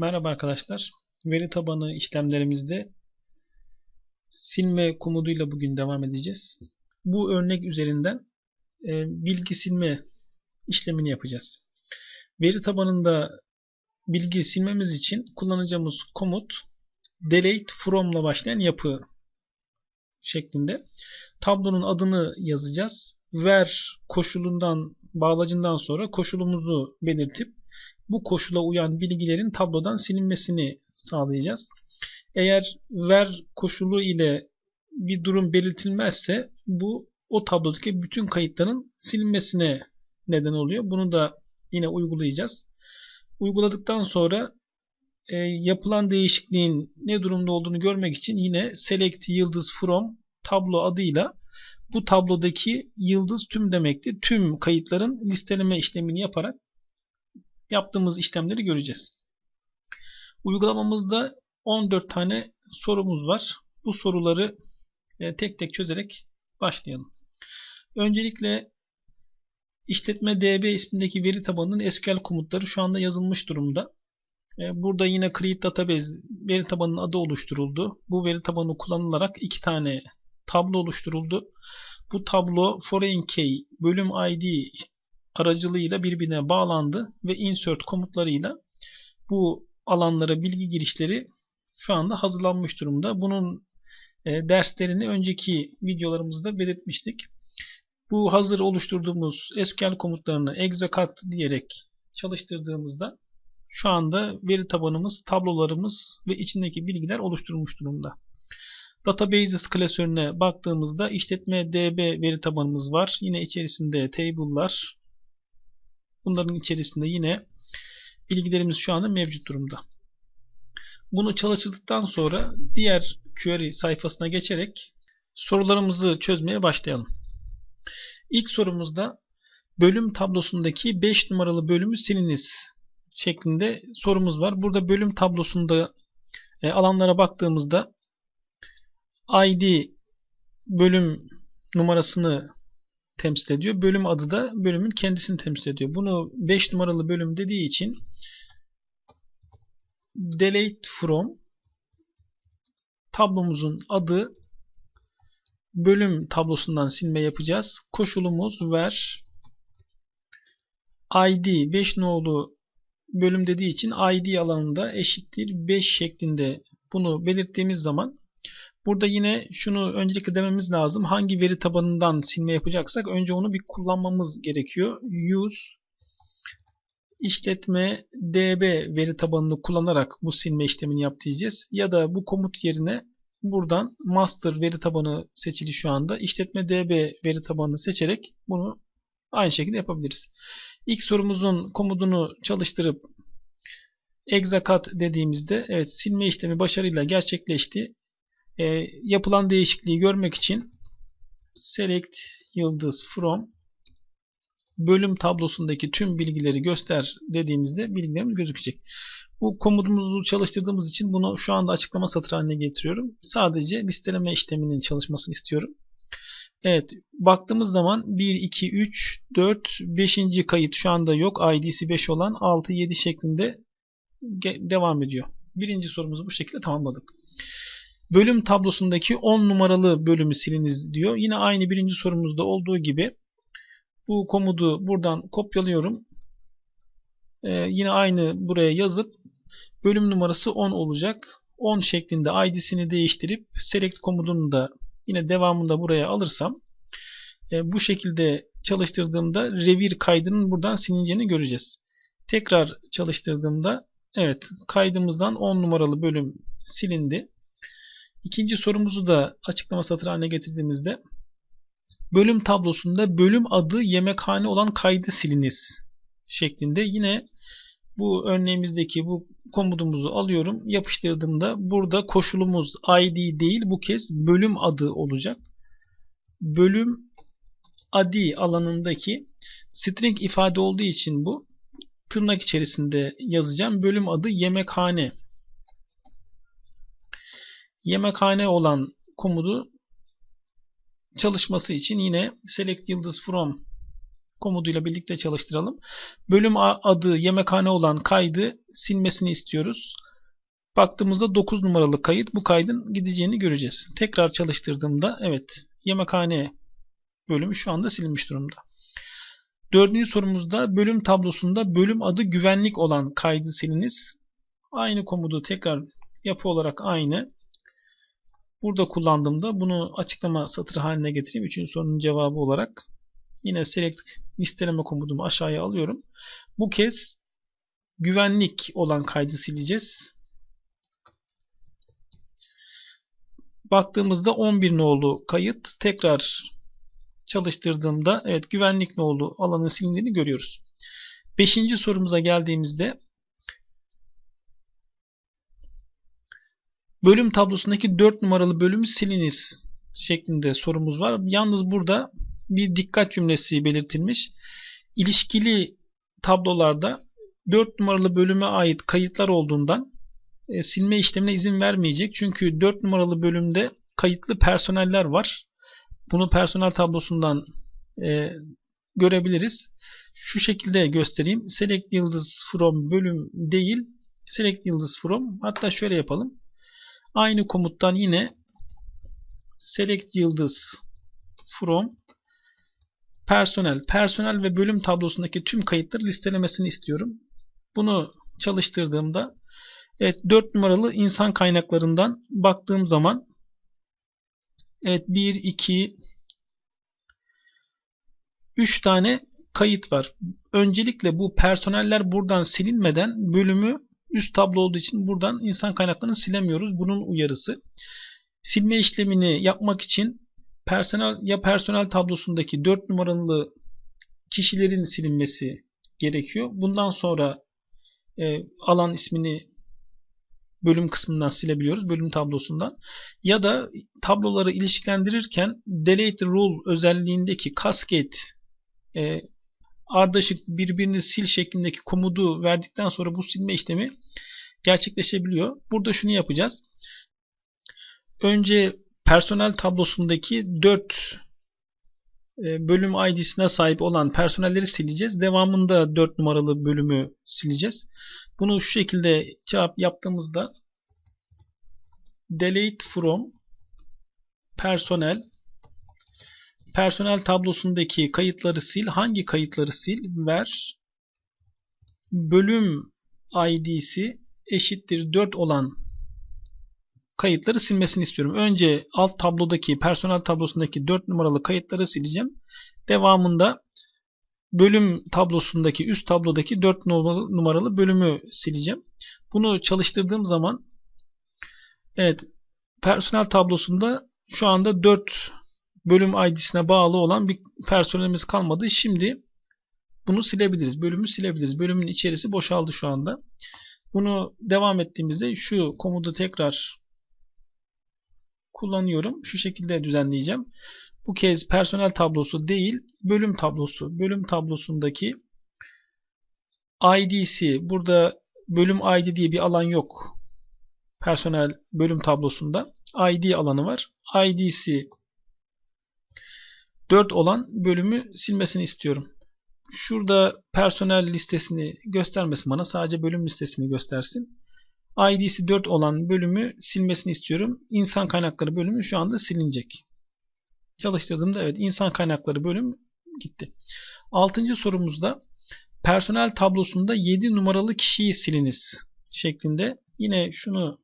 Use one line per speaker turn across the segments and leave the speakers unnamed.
Merhaba arkadaşlar. Veri tabanı işlemlerimizde silme komuduyla bugün devam edeceğiz. Bu örnek üzerinden e, bilgi silme işlemini yapacağız. Veri tabanında bilgi silmemiz için kullanacağımız komut delete from'la başlayan yapı şeklinde. Tablonun adını yazacağız. Ver koşulundan bağlacından sonra koşulumuzu belirtip bu koşula uyan bilgilerin tablodan silinmesini sağlayacağız. Eğer ver koşulu ile bir durum belirtilmezse bu o tablodaki bütün kayıtların silinmesine neden oluyor. Bunu da yine uygulayacağız. Uyguladıktan sonra e, yapılan değişikliğin ne durumda olduğunu görmek için yine select yıldız from tablo adıyla bu tablodaki yıldız tüm demektir. Tüm kayıtların listeleme işlemini yaparak yaptığımız işlemleri göreceğiz. Uygulamamızda 14 tane sorumuz var. Bu soruları e, tek tek çözerek başlayalım. Öncelikle işletme DB ismindeki veri tabanının SQL komutları şu anda yazılmış durumda. E, burada yine Create Database veri tabanının adı oluşturuldu. Bu veri tabanı kullanılarak iki tane tablo oluşturuldu. Bu tablo foreign key bölüm ID aracılığıyla birbirine bağlandı ve insert komutlarıyla bu alanlara bilgi girişleri şu anda hazırlanmış durumda. Bunun e, derslerini önceki videolarımızda belirtmiştik. Bu hazır oluşturduğumuz SQL komutlarını execute diyerek çalıştırdığımızda şu anda veri tabanımız, tablolarımız ve içindeki bilgiler oluşturulmuş durumda. Databases klasörüne baktığımızda işletme DB veri tabanımız var. Yine içerisinde table'lar, Bunların içerisinde yine bilgilerimiz şu anda mevcut durumda. Bunu çalıştırdıktan sonra diğer query sayfasına geçerek sorularımızı çözmeye başlayalım. İlk sorumuzda bölüm tablosundaki 5 numaralı bölümü siliniz şeklinde sorumuz var. Burada bölüm tablosunda e, alanlara baktığımızda ID bölüm numarasını temsil ediyor. Bölüm adı da bölümün kendisini temsil ediyor. Bunu 5 numaralı bölüm dediği için delete from tablomuzun adı bölüm tablosundan silme yapacağız. Koşulumuz ver id 5 nolu bölüm dediği için id alanında eşittir 5 şeklinde bunu belirttiğimiz zaman Burada yine şunu öncelikle dememiz lazım. Hangi veri tabanından silme yapacaksak önce onu bir kullanmamız gerekiyor. Use işletme db veri tabanını kullanarak bu silme işlemini yap diyeceğiz. Ya da bu komut yerine buradan master veri tabanı seçili şu anda. İşletme db veri tabanını seçerek bunu aynı şekilde yapabiliriz. İlk sorumuzun komutunu çalıştırıp execute dediğimizde evet silme işlemi başarıyla gerçekleşti e, yapılan değişikliği görmek için select yıldız from bölüm tablosundaki tüm bilgileri göster dediğimizde bilgilerimiz gözükecek. Bu komutumuzu çalıştırdığımız için bunu şu anda açıklama satırı haline getiriyorum. Sadece listeleme işleminin çalışmasını istiyorum. Evet baktığımız zaman 1, 2, 3, 4, 5. kayıt şu anda yok. ID'si 5 olan 6, 7 şeklinde devam ediyor. Birinci sorumuzu bu şekilde tamamladık. Bölüm tablosundaki 10 numaralı bölümü siliniz diyor. Yine aynı birinci sorumuzda olduğu gibi bu komutu buradan kopyalıyorum. Ee, yine aynı buraya yazıp bölüm numarası 10 olacak. 10 şeklinde ID'sini değiştirip select komutunu da yine devamında buraya alırsam e, bu şekilde çalıştırdığımda revir kaydının buradan silineceğini göreceğiz. Tekrar çalıştırdığımda evet kaydımızdan 10 numaralı bölüm silindi. İkinci sorumuzu da açıklama satır haline getirdiğimizde bölüm tablosunda bölüm adı yemekhane olan kaydı siliniz şeklinde yine bu örneğimizdeki bu komutumuzu alıyorum. Yapıştırdığımda burada koşulumuz ID değil bu kez bölüm adı olacak. Bölüm adi alanındaki string ifade olduğu için bu tırnak içerisinde yazacağım. Bölüm adı yemekhane yemekhane olan komutu çalışması için yine select yıldız from komuduyla birlikte çalıştıralım. Bölüm adı yemekhane olan kaydı silmesini istiyoruz. Baktığımızda 9 numaralı kayıt bu kaydın gideceğini göreceğiz. Tekrar çalıştırdığımda evet yemekhane bölümü şu anda silinmiş durumda. Dördüncü sorumuzda bölüm tablosunda bölüm adı güvenlik olan kaydı siliniz. Aynı komutu tekrar yapı olarak aynı. Burada kullandığımda bunu açıklama satırı haline getireyim. Üçüncü sorunun cevabı olarak. Yine select listeleme komutumu aşağıya alıyorum. Bu kez güvenlik olan kaydı sileceğiz. Baktığımızda 11 nolu kayıt tekrar çalıştırdığımda evet güvenlik nolu alanın silindiğini görüyoruz. Beşinci sorumuza geldiğimizde bölüm tablosundaki 4 numaralı bölümü siliniz şeklinde sorumuz var. Yalnız burada bir dikkat cümlesi belirtilmiş. İlişkili tablolarda 4 numaralı bölüme ait kayıtlar olduğundan e, silme işlemine izin vermeyecek. Çünkü 4 numaralı bölümde kayıtlı personeller var. Bunu personel tablosundan e, görebiliriz. Şu şekilde göstereyim. Select yıldız from bölüm değil. Select yıldız from. Hatta şöyle yapalım. Aynı komuttan yine select yıldız from personel. Personel ve bölüm tablosundaki tüm kayıtları listelemesini istiyorum. Bunu çalıştırdığımda evet 4 numaralı insan kaynaklarından baktığım zaman evet 1 2 3 tane kayıt var. Öncelikle bu personeller buradan silinmeden bölümü üst tablo olduğu için buradan insan kaynaklarını silemiyoruz. Bunun uyarısı. Silme işlemini yapmak için personel ya personel tablosundaki 4 numaralı kişilerin silinmesi gerekiyor. Bundan sonra e, alan ismini bölüm kısmından silebiliyoruz. Bölüm tablosundan. Ya da tabloları ilişkilendirirken delete rule özelliğindeki cascade e, ardışık birbirini sil şeklindeki komutu verdikten sonra bu silme işlemi gerçekleşebiliyor. Burada şunu yapacağız. Önce personel tablosundaki 4 e, bölüm ID'sine sahip olan personelleri sileceğiz. Devamında 4 numaralı bölümü sileceğiz. Bunu şu şekilde cevap yaptığımızda delete from personel personel tablosundaki kayıtları sil. Hangi kayıtları sil? Ver. Bölüm ID'si eşittir 4 olan kayıtları silmesini istiyorum. Önce alt tablodaki personel tablosundaki 4 numaralı kayıtları sileceğim. Devamında bölüm tablosundaki üst tablodaki 4 numaralı bölümü sileceğim. Bunu çalıştırdığım zaman evet personel tablosunda şu anda 4 bölüm ID'sine bağlı olan bir personelimiz kalmadı. Şimdi bunu silebiliriz. Bölümü silebiliriz. Bölümün içerisi boşaldı şu anda. Bunu devam ettiğimizde şu komutu tekrar kullanıyorum. Şu şekilde düzenleyeceğim. Bu kez personel tablosu değil, bölüm tablosu. Bölüm tablosundaki ID'si, burada bölüm ID diye bir alan yok. Personel bölüm tablosunda ID alanı var. ID'si 4 olan bölümü silmesini istiyorum. Şurada personel listesini göstermesin bana. Sadece bölüm listesini göstersin. ID'si 4 olan bölümü silmesini istiyorum. İnsan kaynakları bölümü şu anda silinecek. Çalıştırdığımda evet insan kaynakları bölüm gitti. 6. sorumuzda personel tablosunda 7 numaralı kişiyi siliniz şeklinde. Yine şunu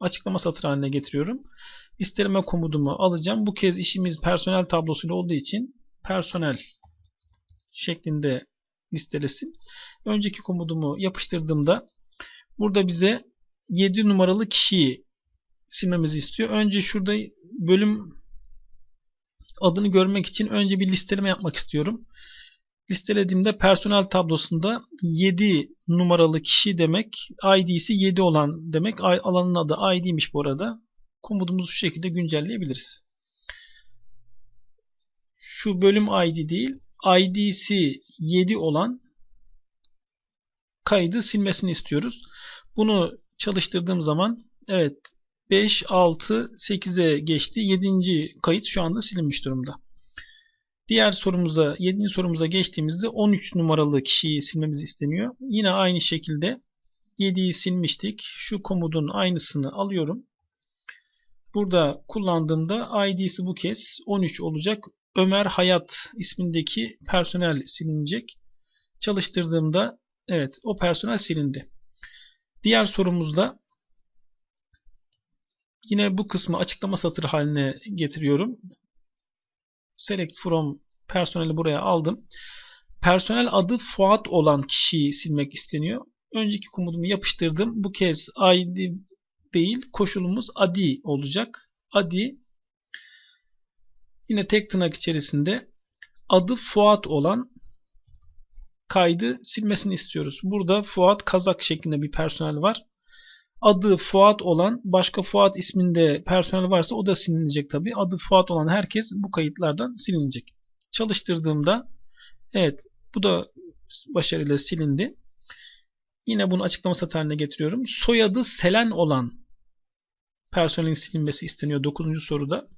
açıklama satırı haline getiriyorum. İsteleme komutumu alacağım. Bu kez işimiz personel tablosuyla olduğu için personel şeklinde listelesin. Önceki komutumu yapıştırdığımda burada bize 7 numaralı kişiyi silmemizi istiyor. Önce şurada bölüm adını görmek için önce bir listeleme yapmak istiyorum. Listelediğimde personel tablosunda 7 numaralı kişi demek, ID'si 7 olan demek. Alanın adı ID'miş bu arada komutumuzu şu şekilde güncelleyebiliriz. Şu bölüm ID değil, ID'si 7 olan kaydı silmesini istiyoruz. Bunu çalıştırdığım zaman evet 5, 6, 8'e geçti. 7. kayıt şu anda silinmiş durumda. Diğer sorumuza, 7. sorumuza geçtiğimizde 13 numaralı kişiyi silmemiz isteniyor. Yine aynı şekilde 7'yi silmiştik. Şu komutun aynısını alıyorum. Burada kullandığımda ID'si bu kez 13 olacak. Ömer Hayat ismindeki personel silinecek. Çalıştırdığımda evet o personel silindi. Diğer sorumuzda yine bu kısmı açıklama satırı haline getiriyorum. Select from personeli buraya aldım. Personel adı Fuat olan kişiyi silmek isteniyor. Önceki komutumu yapıştırdım. Bu kez ID değil koşulumuz adi olacak. Adi yine tek tırnak içerisinde adı Fuat olan kaydı silmesini istiyoruz. Burada Fuat Kazak şeklinde bir personel var. Adı Fuat olan başka Fuat isminde personel varsa o da silinecek tabi. Adı Fuat olan herkes bu kayıtlardan silinecek. Çalıştırdığımda evet bu da başarıyla silindi. Yine bunu açıklama satırına getiriyorum. Soyadı Selen olan personelin silinmesi isteniyor 9. soruda.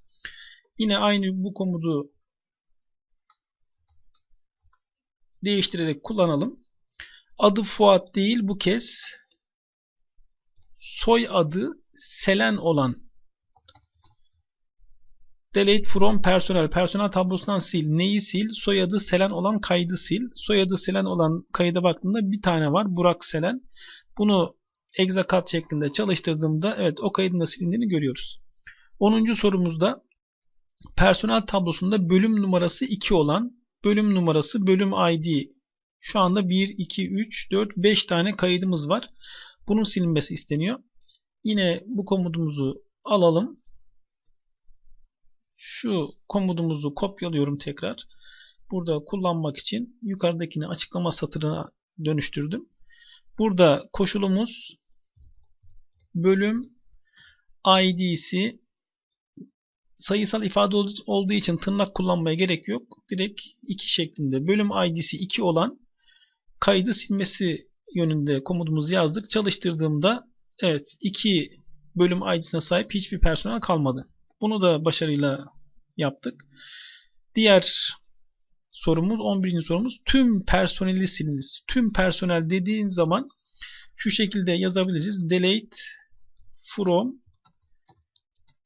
Yine aynı bu komutu değiştirerek kullanalım. Adı Fuat değil bu kez soy adı Selen olan delete from personel personel tablosundan sil neyi sil soyadı Selen olan kaydı sil soyadı Selen olan kayda baktığımda bir tane var Burak Selen bunu exacat şeklinde çalıştırdığımda evet o kaydın da silindiğini görüyoruz 10. sorumuzda personel tablosunda bölüm numarası 2 olan bölüm numarası bölüm ID şu anda 1 2 3 4 5 tane kaydımız var bunun silinmesi isteniyor. Yine bu komutumuzu alalım. Şu komutumuzu kopyalıyorum tekrar. Burada kullanmak için yukarıdakini açıklama satırına dönüştürdüm. Burada koşulumuz bölüm id'si sayısal ifade olduğu için tırnak kullanmaya gerek yok. Direkt 2 şeklinde bölüm id'si 2 olan kaydı silmesi yönünde komutumuzu yazdık. Çalıştırdığımda evet iki bölüm ID'sine sahip hiçbir personel kalmadı. Bunu da başarıyla yaptık. Diğer sorumuz 11. sorumuz tüm personeli siliniz. Tüm personel dediğin zaman şu şekilde yazabiliriz. Delete from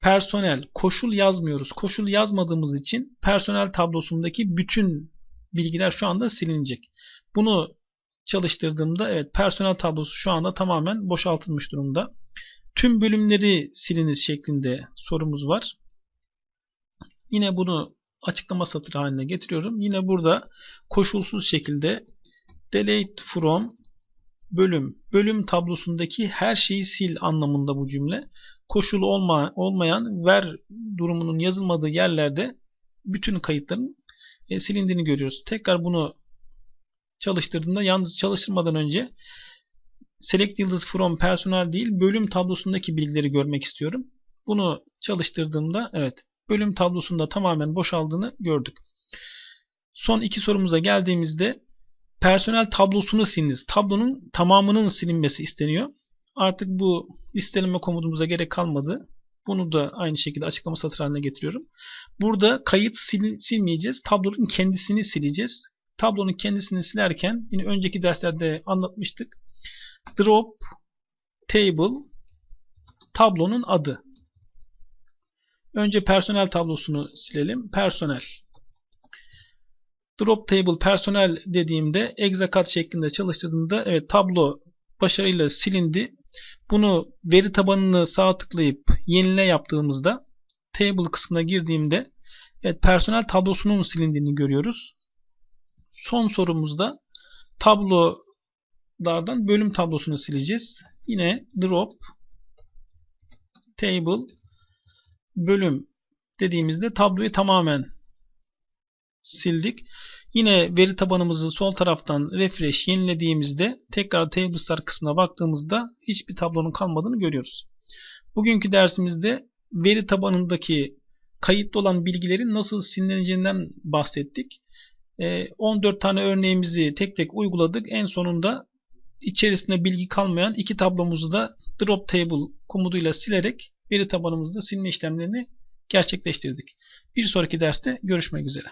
personel koşul yazmıyoruz. Koşul yazmadığımız için personel tablosundaki bütün bilgiler şu anda silinecek. Bunu çalıştırdığımda evet personel tablosu şu anda tamamen boşaltılmış durumda. Tüm bölümleri siliniz şeklinde sorumuz var. Yine bunu açıklama satırı haline getiriyorum. Yine burada koşulsuz şekilde delete from bölüm bölüm tablosundaki her şeyi sil anlamında bu cümle. Koşulu olma, olmayan ver durumunun yazılmadığı yerlerde bütün kayıtların e, silindiğini görüyoruz. Tekrar bunu çalıştırdığımda yalnız çalıştırmadan önce select yıldız from personel değil bölüm tablosundaki bilgileri görmek istiyorum. Bunu çalıştırdığımda evet bölüm tablosunda tamamen boşaldığını gördük. Son iki sorumuza geldiğimizde personel tablosunu siliniz. Tablonun tamamının silinmesi isteniyor. Artık bu listeleme komutumuza gerek kalmadı. Bunu da aynı şekilde açıklama satır haline getiriyorum. Burada kayıt sil silmeyeceğiz. Tablonun kendisini sileceğiz tablonun kendisini silerken yine önceki derslerde anlatmıştık. Drop table tablonun adı. Önce personel tablosunu silelim. Personel. Drop table personel dediğimde exacat şeklinde çalıştırdığımda evet tablo başarıyla silindi. Bunu veri tabanını sağ tıklayıp yenile yaptığımızda table kısmına girdiğimde evet personel tablosunun silindiğini görüyoruz. Son sorumuzda tablolardan bölüm tablosunu sileceğiz. Yine drop table bölüm dediğimizde tabloyu tamamen sildik. Yine veri tabanımızı sol taraftan refresh yenilediğimizde tekrar tables'lar kısmına baktığımızda hiçbir tablonun kalmadığını görüyoruz. Bugünkü dersimizde veri tabanındaki kayıtlı olan bilgilerin nasıl silineceğinden bahsettik. 14 ee, tane örneğimizi tek tek uyguladık. En sonunda içerisinde bilgi kalmayan iki tablomuzu da drop table komutuyla silerek veri tabanımızda silme işlemlerini gerçekleştirdik. Bir sonraki derste görüşmek üzere.